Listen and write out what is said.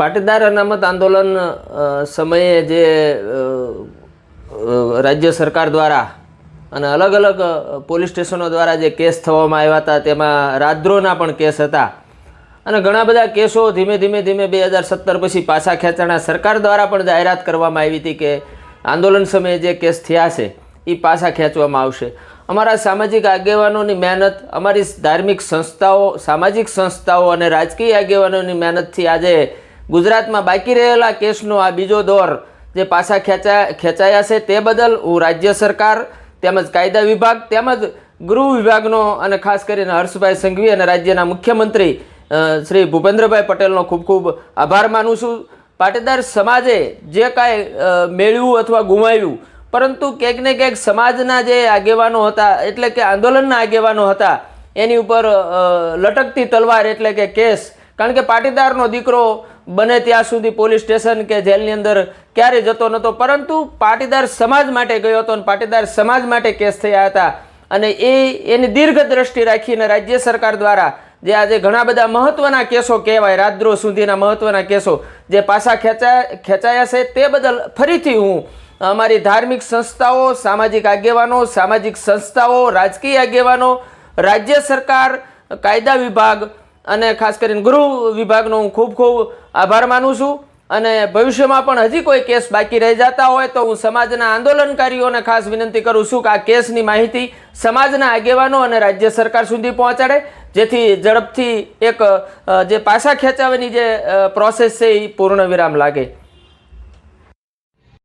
પાટીદાર અનામત આંદોલન સમયે જે રાજ્ય સરકાર દ્વારા અને અલગ અલગ પોલીસ સ્ટેશનો દ્વારા જે કેસ થવામાં આવ્યા હતા, તેમાં રાદ્રોના પણ કેસ હતા. અને ઘણા બધા કેસો ધીમે ધીમે ધીમે બે હજાર સત્તર પછી પાછા ખેંચાણા સરકાર દ્વારા પણ જાહેરાત કરવામાં આવી હતી કે આંદોલન સમયે જે કેસ થયા છે એ પાછા ખેંચવામાં આવશે. અમારા સામાજિક આગેવાનોની મહેનત, અમારી ધાર્મિક સંસ્થાઓ, સામાજિક સંસ્થાઓ અને રાજકીય આગેવાનોની મહેનતથી આજે ગુજરાતમાં બાકી રહેલા કેસનો આ બીજો દોર જે પાછા ખેંચા, ખેંચાયા છે તે બદલ હું રાજ્ય સરકાર તેમજ કાયદા વિભાગ તેમજ ગૃહ વિભાગનો અને ખાસ કરીને હર્ષભાઈ સંઘવી અને રાજ્યના મુખ્યમંત્રી શ્રી ભૂપેન્દ્રભાઈ પટેલનો ખૂબ ખૂબ આભાર માનું છું. પાટીદાર સમાજે જે કાંઈ મેળવ્યું અથવા ગુમાવ્યું, પરંતુ ક્યાંક ને ક્યાંક સમાજના જે આગેવાનો હતા, એટલે કે આંદોલનના આગેવાનો હતા, એની ઉપર લટકતી તલવાર એટલે કે કેસ કારણ કે પાટીદારનો દીકરો બને ત્યાં સુધી પોલીસ સ્ટેશન કે જેલની અંદર ક્યારે જતો નહોતો, પરંતુ પાટીદાર સમાજ માટે ગયો હતો અને પાટીદાર સમાજ માટે કેસ થયા હતા. અને એ, એની દીર્ઘ દ્રષ્ટિ રાખીને રાજ્ય સરકાર દ્વારા જે આજે ઘણા બધા મહત્વના કેસો કહેવાય રાજદ્રોહ સુધીના મહત્વના કેસો જે પાછા ખેંચાયા ખેંચાયા છે, તે બદલ ફરીથી હું અમારી ધાર્મિક સંસ્થાઓ, સામાજિક આગેવાનો, સામાજિક સંસ્થાઓ, રાજકીય આગેવાનો, રાજ્ય સરકાર, કાયદા વિભાગ અને ખાસ કરીને ગૃહ વિભાગનો હું ખૂબ ખૂબ આભાર માનું છું. અને ભવિષ્યમાં પણ હજી કોઈ કેસ બાકી રહી જતા હોય તો હું સમાજના આંદોલનકારીઓને ખાસ વિનંતી કરું છું કે આ કેસની માહિતી સમાજના આગેવાનો અને રાજ્ય સરકાર સુધી પહોંચાડે. જેથી ઝડપથી એક જે પાછા ખેંચાવાની જે પ્રોસેસ છે એ પૂર્ણ વિરામ લાગે.